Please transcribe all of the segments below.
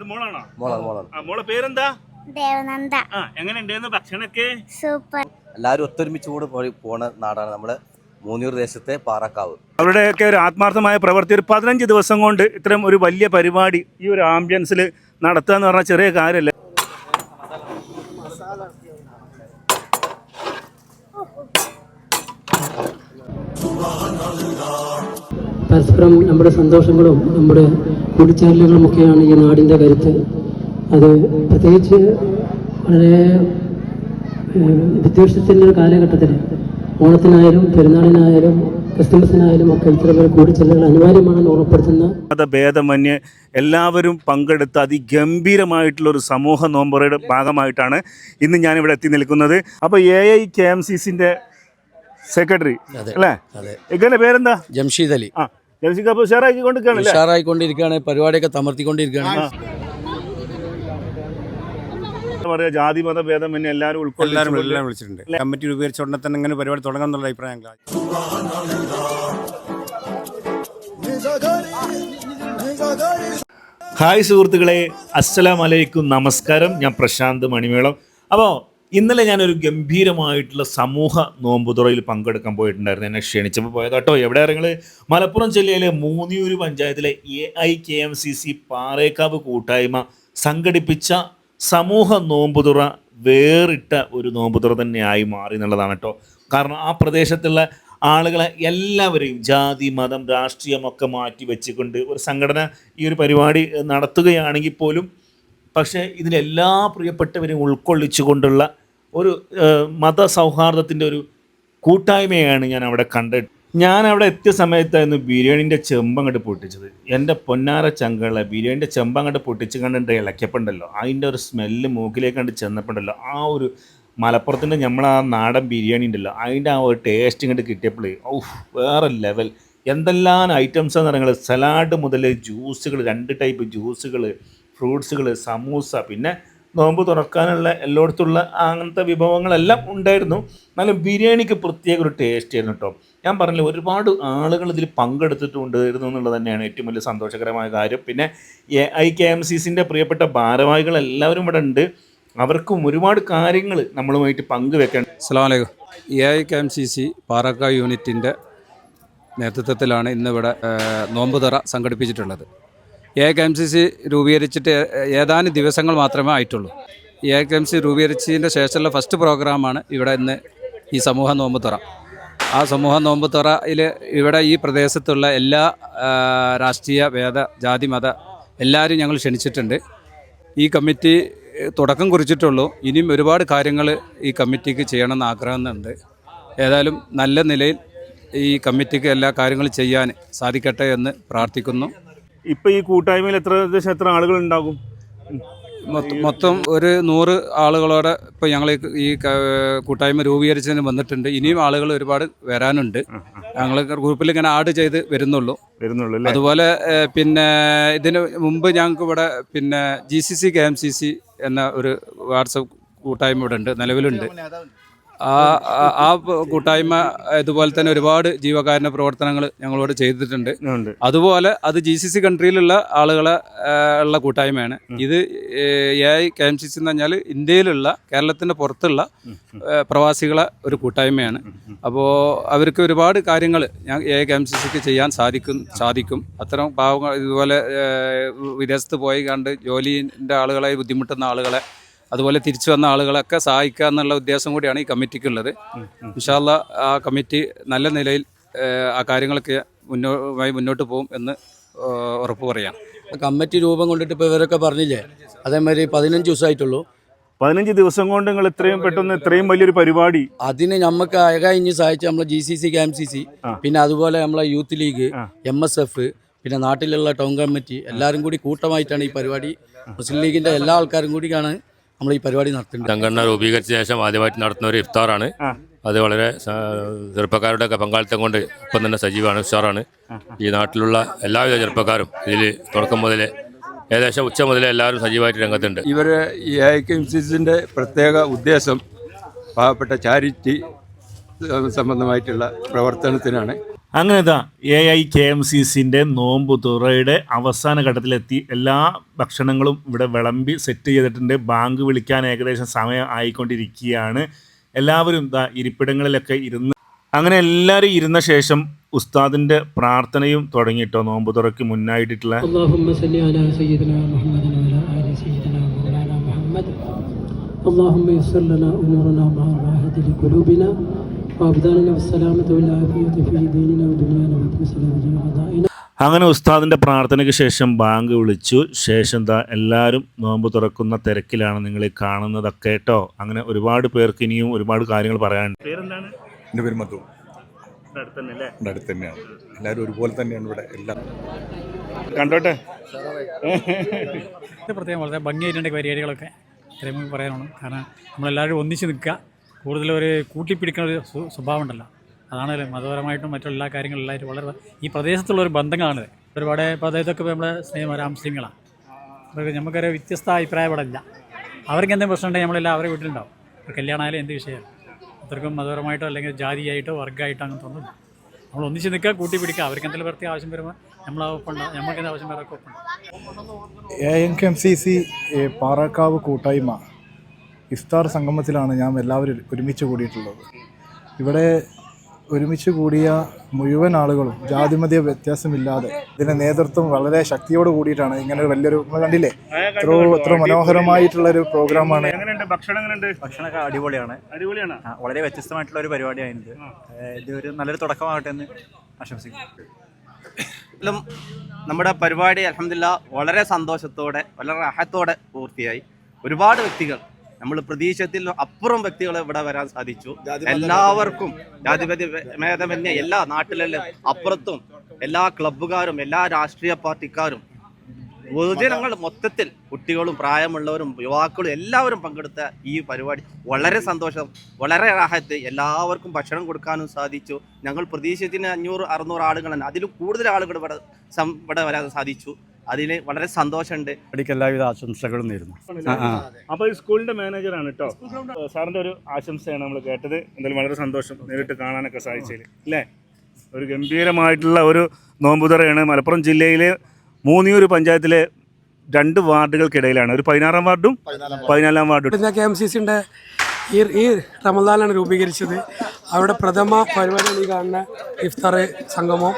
അത് മോളാണോ? മോളാണ് മോളാണ്. ആ മോളെ പേരെന്താ? ദേവനന്ദ. ആ എങ്ങനെ ഉണ്ടായിരുന്നു ഭക്ഷണമൊക്കെ? സൂപ്പർ. എല്ലാവരും ഒത്തൊരുമിച്ച് കൂടെ പോയി പോണ നാടാണ് നമ്മുടെ മൂന്നൂർ ദേശത്തെ പാറക്കാവ്. അവരുടെയൊക്കെ ഒരു ആത്മാർത്ഥമായ പ്രവൃത്തി ഒരു പതിനഞ്ച് ദിവസം കൊണ്ട് ഇത്തരം ഒരു വലിയ പരിപാടി ഈ ഒരു ആംബിയൻസിൽ നടത്തുക എന്ന് പറഞ്ഞാൽ ചെറിയ കാര്യമല്ല. പരസ്പരം നമ്മുടെ സന്തോഷങ്ങളും നമ്മുടെ കൂടിച്ചേരലുകളും ഒക്കെയാണ് ഈ നാടിന്റെ കരുത്ത്. അത് പ്രത്യേകിച്ച് വളരെ വിദ്വേഷത്തിന്റെ ഒരു കാലഘട്ടത്തിൽ ഓണത്തിനായാലും പെരുന്നാളിനായാലും ഒക്കെ കൂടിച്ചേരലുകൾ അനിവാര്യമാണെന്ന് ഓർമ്മപ്പെടുത്തുന്ന മതഭേദമന്യേ എല്ലാവരും പങ്കെടുത്ത അതിഗംഭീരമായിട്ടുള്ള ഒരു സമൂഹ നോമ്പറയുടെ ഭാഗമായിട്ടാണ് ഇന്ന് ഞാനിവിടെ എത്തി നിൽക്കുന്നത്. അപ്പോൾ A I K M C സിന്റെ സെക്രട്ടറി അല്ലേ? അതെ. ഇങ്ങനെ പേരെന്താ? ജംഷീദ് അലി. ആ ഉഷാറാക്കി കൊണ്ടിരിക്കുകയാണല്ലേ ഉഷാറായിക്കൊണ്ടിരിക്കുകയാണ് പരിപാടിയൊക്കെ തമർത്തിക്കൊണ്ടിരിക്കുകയാണ്. പറയുക ജാതി മത ഭേദം എല്ലാവരും എല്ലാവരും ഉൾക്കൊള്ളിച്ചുകൊണ്ട് എല്ലാം വിളിച്ചിട്ടുണ്ട്. കമ്മിറ്റി രൂപീകരിച്ച ഉടനെ തന്നെ ഇങ്ങനെ പരിപാടി തുടങ്ങാം എന്നുള്ള അഭിപ്രായം ഹായ് സുഹൃത്തുക്കളെ അസ്സലാം വലൈക്കും നമസ്കാരം. ഞാൻ പ്രശാന്ത് മണിമേളം. അപ്പോൾ ഇന്നലെ ഞാനൊരു ഗംഭീരമായിട്ടുള്ള സമൂഹ നോമ്പുതുറയിൽ പങ്കെടുക്കാൻ പോയിട്ടുണ്ടായിരുന്നു. എന്നെ ക്ഷണിച്ചപ്പോൾ പോയത് കേട്ടോ. എവിടെ നിങ്ങൾ മലപ്പുറം ജില്ലയിലെ മൂന്നിയൂര് പഞ്ചായത്തിലെ A I K M C C Parekkavu കൂട്ടായ്മ സംഘടിപ്പിച്ച സമൂഹ നോമ്പുതുറ വേറിട്ട ഒരു നോമ്പുതുറ തന്നെയായി മാറി എന്നുള്ളതാണ് കേട്ടോ. കാരണം ആ പ്രദേശത്തുള്ള ആളുകളെ എല്ലാവരെയും ജാതി മതം രാഷ്ട്രീയമൊക്കെ മാറ്റി വെച്ചുകൊണ്ട് ഒരു സംഘടന ഈ ഒരു പരിപാടി നടത്തുകയാണെങ്കിൽ പോലും പക്ഷേ ഇതിലെല്ലാ പ്രിയപ്പെട്ടവരെയും ഉൾക്കൊള്ളിച്ചുകൊണ്ടുള്ള ഒരു മത മതസൗഹാർദ്ദത്തിന്റെ ഒരു കൂട്ടായ്മയാണ് ഞാൻ അവിടെ കണ്ടത്. ഞാൻ അവിടെ എത്തിയ സമയത്തായിരുന്നു ബിരിയാണിന്റെ ചെമ്പങ്ങോട്ട് പൊട്ടിച്ചത്. എന്റെ പൊന്നാര ചങ്കളെ ബിരിയാണിന്റെ ചെമ്പങ്ങോട്ട് പൊട്ടിച്ച് കണ്ടിട്ട് ഇളക്കിയപ്പോണ്ടല്ലോ. അതിന്റെ ഒരു സ്മെല്ല് മൂക്കിലേക്ക് കണ്ട് ചെന്നപ്പോണ്ടല്ലോ. ആ ഒരു മലപ്പുറത്തിന്റെ നമ്മൾ ആ നാടൻ ബിരിയാണി ഉണ്ടല്ലോ അതിന്റെ ആ ഒരു ടേസ്റ്റ് ഇങ്ങോട്ട് കിട്ടിയപ്പോൾ ഔഫ് വേറെ ലെവൽ എന്തെല്ലാം ഐറ്റംസ് എന്ന് പറയുന്നത് സലാഡ് മുതൽ ജ്യൂസുകൾ രണ്ട് ടൈപ്പ് ജ്യൂസുകൾ ഫ്രൂട്ട്സുകൾ സമൂസ പിന്നെ നോമ്പ് തുറക്കാനുള്ള എല്ലായിടത്തുള്ള അങ്ങനത്തെ വിഭവങ്ങളെല്ലാം ഉണ്ടായിരുന്നു. എന്നാലും ബിരിയാണിക്ക് പ്രത്യേക ഒരു ടേസ്റ്റ് ആയിരുന്നു കേട്ടോ ഞാൻ പറഞ്ഞില്ല ഒരുപാട് ആളുകൾ ഇതിൽ പങ്കെടുത്തിട്ടുണ്ടായിരുന്നു എന്നുള്ളത് തന്നെയാണ് ഏറ്റവും വലിയ സന്തോഷകരമായ കാര്യം. പിന്നെ A I K M C സിന്റെ പ്രിയപ്പെട്ട ഭാരവാഹികൾ എല്ലാവരും ഇവിടെ ഉണ്ട്. അവർക്കും ഒരുപാട് കാര്യങ്ങൾ നമ്മളുമായിട്ട് പങ്കുവെക്കണം അസ്സാമലൈക്കും A I K M C C Parakka യൂണിറ്റിന്റെ നേതൃത്വത്തിലാണ് ഇന്നിവിടെ നോമ്പുതറ സംഘടിപ്പിച്ചിട്ടുള്ളത്. A K M C C രൂപീകരിച്ചിട്ട് ഏതാനും ദിവസങ്ങൾ മാത്രമേ ആയിട്ടുള്ളൂ. എ കെ എം സി രൂപീകരിച്ചതിന്റെ ശേഷമുള്ള ഫസ്റ്റ് പ്രോഗ്രാമാണ് ഇവിടെ ഇന്ന് ഈ സമൂഹ നോമ്പുതറ ആ സമൂഹ നോമ്പുതറയിൽ ഇവിടെ ഈ പ്രദേശത്തുള്ള എല്ലാ രാഷ്ട്രീയ വേദ ജാതി മത എല്ലാവരും ഞങ്ങൾ ക്ഷണിച്ചിട്ടുണ്ട്. ഈ കമ്മിറ്റി തുടക്കം കുറിച്ചിട്ടുള്ളൂ. ഇനിയും ഒരുപാട് കാര്യങ്ങൾ ഈ കമ്മിറ്റിക്ക് ചെയ്യണമെന്ന് ആഗ്രഹമുണ്ട്. ഏതായാലും നല്ല നിലയിൽ ഈ കമ്മിറ്റിക്ക് എല്ലാ കാര്യങ്ങളും ചെയ്യാൻ സാധിക്കട്ടെ എന്ന് പ്രാർത്ഥിക്കുന്നു. ഇപ്പം ഈ കൂട്ടായ്മയിൽ എത്ര ഏകദേശം എത്ര ആളുകൾ ഉണ്ടാകും? മൊത്തം ഒരു നൂറ് ആളുകളോടെ ഇപ്പോൾ ഞങ്ങൾ ഈ- കൂട്ടായ്മ രൂപീകരിച്ചതിന് വന്നിട്ടുണ്ട്. ഇനിയും ആളുകൾ ഒരുപാട് വരാനുണ്ട്. ഞങ്ങൾ ഗ്രൂപ്പിൽ ഇങ്ങനെ ആഡ് ചെയ്ത് വരുന്നുള്ളൂ. വരുന്നുള്ളൂ അല്ലേ? അതുപോലെ പിന്നെ ഇതിന് മുമ്പ് ഞങ്ങൾക്ക് ഇവിടെ പിന്നെ G C C K M C C എന്ന ഒരു വാട്സപ്പ് കൂട്ടായ്മ ഇവിടെ ഉണ്ട് നിലവിലുണ്ട്. ആ ആ- കൂട്ടായ്മ ഇതുപോലെ തന്നെ ഒരുപാട് ജീവകാരുണ്യ പ്രവർത്തനങ്ങൾ ഞങ്ങളോട് ചെയ്തിട്ടുണ്ട്. അതുപോലെ അത് ജി സി സി കൺട്രിയിലുള്ള ആളുകളെ ഉള്ള കൂട്ടായ്മയാണ്. ഇത് A I K M C C എന്ന് പറഞ്ഞാൽ ഇന്ത്യയിലുള്ള കേരളത്തിന്റെ പുറത്തുള്ള പ്രവാസികളെ ഒരു കൂട്ടായ്മയാണ്. അപ്പോൾ അവർക്ക് ഒരുപാട് കാര്യങ്ങൾ ഞാൻ A I K M C സിക്ക് ചെയ്യാൻ സാധിക്കും സാധിക്കും. അത്തരം പാവങ്ങൾ ഇതുപോലെ വിദേശത്ത് പോയി കണ്ട് ജോലിന്റെ ആളുകളെ ബുദ്ധിമുട്ടുന്ന ആളുകളെ അതുപോലെ തിരിച്ചു വന്ന ആളുകളൊക്കെ സഹായിക്കുക എന്നുള്ള ഉദ്ദേശം കൂടിയാണ് ഈ കമ്മിറ്റിക്കുള്ളത്. ഇൻഷാല്ല ആ കമ്മിറ്റി നല്ല നിലയിൽ ആ കാര്യങ്ങളൊക്കെ മുന്നോട്ടുമായി മുന്നോട്ട് പോകും എന്ന് ഉറപ്പ് പറയാം. കമ്മിറ്റി രൂപം കൊണ്ടിട്ട് ഇപ്പോൾ ഇവരൊക്കെ പറഞ്ഞില്ലേ? അതേമാതിരി പതിനഞ്ച് ദിവസമായിട്ടുള്ളൂ. പതിനഞ്ച് ദിവസം കൊണ്ട് നിങ്ങൾ ഇത്രയും പെട്ടെന്ന് ഇത്രയും വലിയൊരു പരിപാടി. അതിന് നമുക്ക് അയകഴിഞ്ഞ് സഹായിച്ച നമ്മളെ G C C K M C C പിന്നെ അതുപോലെ നമ്മളെ youth league M S F പിന്നെ നാട്ടിലുള്ള ടൗൺ കമ്മിറ്റി എല്ലാവരും കൂടി കൂട്ടമായിട്ടാണ് ഈ പരിപാടി. മുസ്ലിം ലീഗിന്റെ എല്ലാ ആൾക്കാരും കൂടിയാണ് നമ്മൾ ഈ പരിപാടി നടത്തുന്നത് സംഘടന രൂപീകരിച്ച ശേഷം ആദ്യമായിട്ട് നടത്തുന്ന ഒരു ഇഫ്താറാണ് അത് വളരെ ചെറുപ്പക്കാരുടെ ഒക്കെ പങ്കാളിത്തം കൊണ്ട് ഇപ്പം തന്നെ സജീവമാണ് ഉഷാറാണ്. ഈ നാട്ടിലുള്ള എല്ലാവിധ ചെറുപ്പക്കാരും ഇതിൽ തുടക്കം മുതലേ ഏകദേശം ഉച്ച മുതലേ എല്ലാവരും സജീവമായിട്ട് രംഗത്തുണ്ട്. ഇവർ ഈ ഐ കെ എം സി സിന്റെ പ്രത്യേക ഉദ്ദേശം പാവപ്പെട്ട ചാരിറ്റി സംബന്ധമായിട്ടുള്ള പ്രവർത്തനത്തിനാണ്. അങ്ങനെ ഇതാ A I K M C സിൻ്റെ നോമ്പ് തുറയുടെ അവസാന ഘട്ടത്തിലെത്തി എല്ലാ ഭക്ഷണങ്ങളും ഇവിടെ വിളമ്പി സെറ്റ് ചെയ്തിട്ടുണ്ട് ബാങ്ക് വിളിക്കാൻ ഏകദേശം സമയം ആയിക്കൊണ്ടിരിക്കുകയാണ് എല്ലാവരും ഇതാ ഇരിപ്പിടങ്ങളിലൊക്കെ ഇരുന്ന് അങ്ങനെ എല്ലാവരും ഇരുന്ന ശേഷം ഉസ്താദിൻ്റെ പ്രാർത്ഥനയും തുടങ്ങിയിട്ടോ നോമ്പ് തുറയ്ക്ക് മുന്നായിട്ടുള്ള اللهم صل على سيدنا محمد وعلى آل سيدنا مولانا محمد اللهم يسر لنا أمورنا مع الراحة لقلوبنا وأبداننا بالسلامة والعافية في ديننا ودنيانا وبسلام جميع أعضائنا അങ്ങനെ ഉസ്താദിൻ്റെ പ്രാർത്ഥനയ്ക്ക് ശേഷം ബാങ്ക് വിളിച്ചു ശേഷം എന്താ എല്ലാവരും നോമ്പ് തുറക്കുന്ന തിരക്കിലാണ് നിങ്ങൾ ഈ കാണുന്നതൊക്കെ കേട്ടോ അങ്ങനെ ഒരുപാട് പേർക്ക് ഇനിയും ഒരുപാട് കാര്യങ്ങൾ പറയാനുണ്ട് പേരെന്താണ് എൻ്റെ പേര് മധു അടുത്തന്നെ അല്ലേ ഇവിടെ അടുത്ത് തന്നെയാണ് എല്ലാവരും ഒരുപോലെ തന്നെയാണ് ഇവിടെ എല്ലാം കണ്ടോട്ടെ ഇത് പ്രത്യേകം വളരെ ഭംഗിയായിട്ടുണ്ട് പരിപാടികളൊക്കെ ഇത്രയും നമുക്ക് പറയാനുള്ളൂ കാരണം നമ്മളെല്ലാവരും ഒന്നിച്ച് നിൽക്കുക കൂടുതൽ ഒരു കൂട്ടിപ്പിടിക്കുന്ന ഒരു സ്വ- സ്വഭാവം ഉണ്ടല്ലോ അതാണ് മതപരമായിട്ടും മറ്റുള്ള എല്ലാ കാര്യങ്ങളും വളരെ ഈ പ്രദേശത്തുള്ള ഒരു ബന്ധങ്ങളാണിത്. ഒരുപാട് ഇപ്പോൾ നമ്മുടെ സ്നേഹം രാമസ്ലിങ്ങളാണ് അവർക്ക് നമുക്കൊരു വ്യത്യസ്ത അഭിപ്രായപ്പെടില്ല അവർക്ക് എന്തെങ്കിലും പ്രശ്നം ഉണ്ടെങ്കിൽ നമ്മളെല്ലാം അവരെ വീട്ടിലുണ്ടാവും. കല്യാണമായാലും എന്ത് വിഷയമാണ് അത്രക്കും മതപരമായിട്ടോ അല്ലെങ്കിൽ ജാതിയായിട്ടോ വർഗമായിട്ടോ അങ്ങനെ തോന്നുന്നു നമ്മൾ ഒന്നിച്ച് നിൽക്കുക കൂട്ടിപ്പിടിക്കുക. അവർക്ക് എന്തെങ്കിലും പ്രത്യേക ആവശ്യം വരുമ്പോൾ നമ്മൾ ഒപ്പം നമ്മൾക്ക് എന്തെങ്കിലും ആവശ്യം വരൊക്കെ ഒപ്പുണ്ട് A M K M C C Parakkavu കൂട്ടായ്മ. ഇഫ്താർ സംഗമത്തിലാണ് ഞാൻ എല്ലാവരും ഒരുമിച്ച് കൂടിയിട്ടുള്ളത്. ഇവിടെ ഒരുമിച്ച് കൂടിയ മുഴുവൻ ആളുകളും ജാതിമത വ്യത്യാസമില്ലാതെ ഇതിന്റെ നേതൃത്വം വളരെ ശക്തിയോട് കൂടിയിട്ടാണ് ഇങ്ങനെ ഒരു വലിയൊരു കണ്ടില്ലേ? എത്രയോ എത്ര മനോഹരമായിട്ടുള്ള ഒരു പ്രോഗ്രാമാണ്. ഭക്ഷണമൊക്കെ അടിപൊളിയാണ്. അടിപൊളിയാണ്. വളരെ വ്യത്യസ്തമായിട്ടുള്ള ഒരു പരിപാടിയായിരുന്നു ഇത് ഒരു നല്ലൊരു തുടക്കമാകട്ടെ എന്ന് ആശംസിക്കുന്നു. നമ്മുടെ പരിപാടി അലഹമില്ല വളരെ സന്തോഷത്തോടെ വളരെ അഹത്തോടെ പൂർത്തിയായി. ഒരുപാട് വ്യക്തികൾ നമ്മൾ പ്രതീക്ഷത്തിൽ അപ്പുറം വ്യക്തികളെ ഇവിടെ വരാൻ സാധിച്ചു. എല്ലാവർക്കും ജാതിപതി ഭേദമന്യേ എല്ലാ നാട്ടിലെല്ലാം അപ്പുറത്തും എല്ലാ ക്ലബ്ബുകാരും എല്ലാ രാഷ്ട്രീയ പാർട്ടിക്കാരും പൊതുജനങ്ങൾ മൊത്തത്തിൽ കുട്ടികളും പ്രായമുള്ളവരും യുവാക്കളും എല്ലാവരും പങ്കെടുത്ത ഈ പരിപാടി വളരെ സന്തോഷം വളരെ റാഹത്ത് എല്ലാവർക്കും ഭക്ഷണം കൊടുക്കാനും സാധിച്ചു. ഞങ്ങൾ പ്രതീക്ഷിച്ചതിന് അഞ്ഞൂറ് അറുന്നൂറ് ആളുകളാണ്. അതിൽ കൂടുതൽ ആളുകൾ ഇവിടെ ഇവിടെ വരാൻ സാധിച്ചു. അതിൽ വളരെ സന്തോഷമുണ്ട്. അടിക്ക് എല്ലാവിധ ആശംസകളും നേരുന്നു. അപ്പൊ ഈ സ്കൂളിന്റെ മാനേജറാണ് കേട്ടോ സാറിന്റെ ഒരു ആശംസയാണ് നമ്മൾ കേട്ടത്. എന്തായാലും വളരെ സന്തോഷം നേരിട്ട് കാണാനൊക്കെ സാധിച്ചതിൽ അല്ലേ ഒരു ഗംഭീരമായിട്ടുള്ള ഒരു നോമ്പുതറയാണ്. മലപ്പുറം ജില്ലയിലെ മൂന്നിയൂർ പഞ്ചായത്തിലെ രണ്ട് വാർഡുകൾക്കിടയിലാണ്. ഒരു പതിനാറാം വാർഡും പതിനാലാം വാർഡും. കെ എം സി സിന്റെ ഈ ഈ റമദാനാണ് രൂപീകരിച്ചത്. അവിടെ പ്രഥമ പരിപാടികൾ ഈ കാണുന്ന ഇഫ്താർ സംഗമം.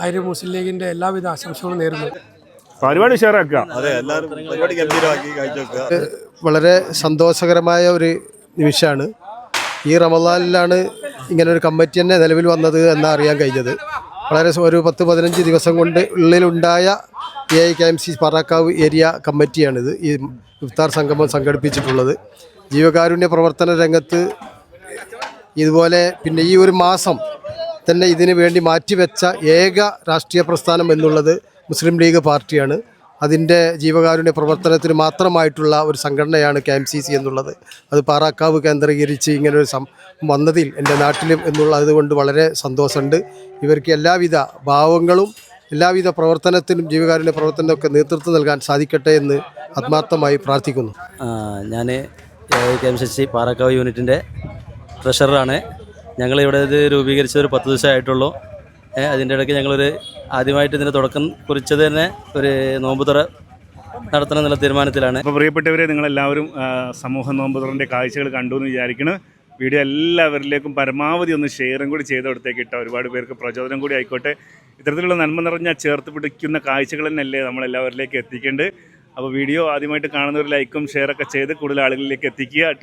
അതിന് മുസ്ലിം ലീഗിന്റെ എല്ലാവിധ ആശംസകളും നേരുന്നു. പരിപാടി ഉഷാറാക്കുക. വളരെ സന്തോഷകരമായ ഒരു നിമിഷമാണ്. ഈ റമദാനിലാണ് ഇങ്ങനെ ഒരു കമ്മിറ്റി തന്നെ നിലവിൽ വന്നത് എന്ന് അറിയാൻ കഴിഞ്ഞത്. വളരെ ഒരു പത്ത് പതിനഞ്ച് ദിവസം കൊണ്ട് ഉള്ളിലുണ്ടായ A I K M C Parakkavu area കമ്മിറ്റിയാണിത്. ഈ ഇഫ്താർ സംഗമം സംഘടിപ്പിച്ചിട്ടുള്ളത്. ജീവകാരുണ്യ പ്രവർത്തന രംഗത്ത് ഇതുപോലെ പിന്നെ ഈ ഒരു മാസം തന്നെ ഇതിനു വേണ്ടി മാറ്റിവെച്ച ഏക രാഷ്ട്രീയ പ്രസ്ഥാനം എന്നുള്ളത് മുസ്ലിം ലീഗ് പാർട്ടിയാണ്. അതിന്റെ ജീവകാരുണ്യ പ്രവർത്തനത്തിന് മാത്രമായിട്ടുള്ള ഒരു സംഘടനയാണ് കെ എം സി സി എന്നുള്ളത്. അത് പാറാക്കാവ് കേന്ദ്രീകരിച്ച് ഇങ്ങനൊരു സം വന്നതിൽ എന്റെ നാട്ടിലും എന്നുള്ള അതുകൊണ്ട് വളരെ സന്തോഷമുണ്ട്. ഇവർക്ക് എല്ലാവിധ ഭാവങ്ങളും എല്ലാവിധ പ്രവർത്തനത്തിനും ജീവകാരുണ്യ പ്രവർത്തനത്തിനൊക്കെ നേതൃത്വം നൽകാൻ സാധിക്കട്ടെ എന്ന് ആത്മാർത്ഥമായി പ്രാർത്ഥിക്കുന്നു. ഞാൻ K M C C Parakkavu യൂണിറ്റിന്റെ ട്രഷററാണ്. ഞങ്ങളിവിടെ ഇത് രൂപീകരിച്ചത് ഒരു പത്ത് ദിവസമായിട്ടുള്ളൂ അതിന്റെ ഇടയ്ക്ക് ഞങ്ങളൊരു ആദ്യമായിട്ട് ഇതിന്റെ തുടക്കം കുറിച്ചത് തന്നെ ഒരു നോമ്പുതുറ നടത്തണം എന്നുള്ള തീരുമാനത്തിലാണ്. അപ്പോൾ പ്രിയപ്പെട്ടവരെ നിങ്ങളെല്ലാവരും സമൂഹ നോമ്പുതുറന്റെ കാഴ്ചകൾ കണ്ടു എന്ന് വിചാരിക്കുന്നു. വീഡിയോ എല്ലാവരിലേക്കും പരമാവധി ഒന്ന് ഷെയറും കൂടി ചെയ്ത് കൊടുത്തേക്ക് ഇട്ടോ. ഒരുപാട് പേർക്ക് പ്രചോദനം കൂടി ആയിക്കോട്ടെ. ഇത്തരത്തിലുള്ള നന്മ നിറഞ്ഞ ചേർത്ത് പിടിക്കുന്ന കാഴ്ചകൾ തന്നെയല്ലേ നമ്മളെല്ലാവരിലേക്ക് എത്തിക്കേണ്ടത്. അപ്പോൾ വീഡിയോ ആദ്യമായിട്ട് കാണുന്നവർ ലൈക്കും ഷെയറൊക്കെ ചെയ്ത് കൂടുതൽ ആളുകളിലേക്ക് എത്തിക്കുക.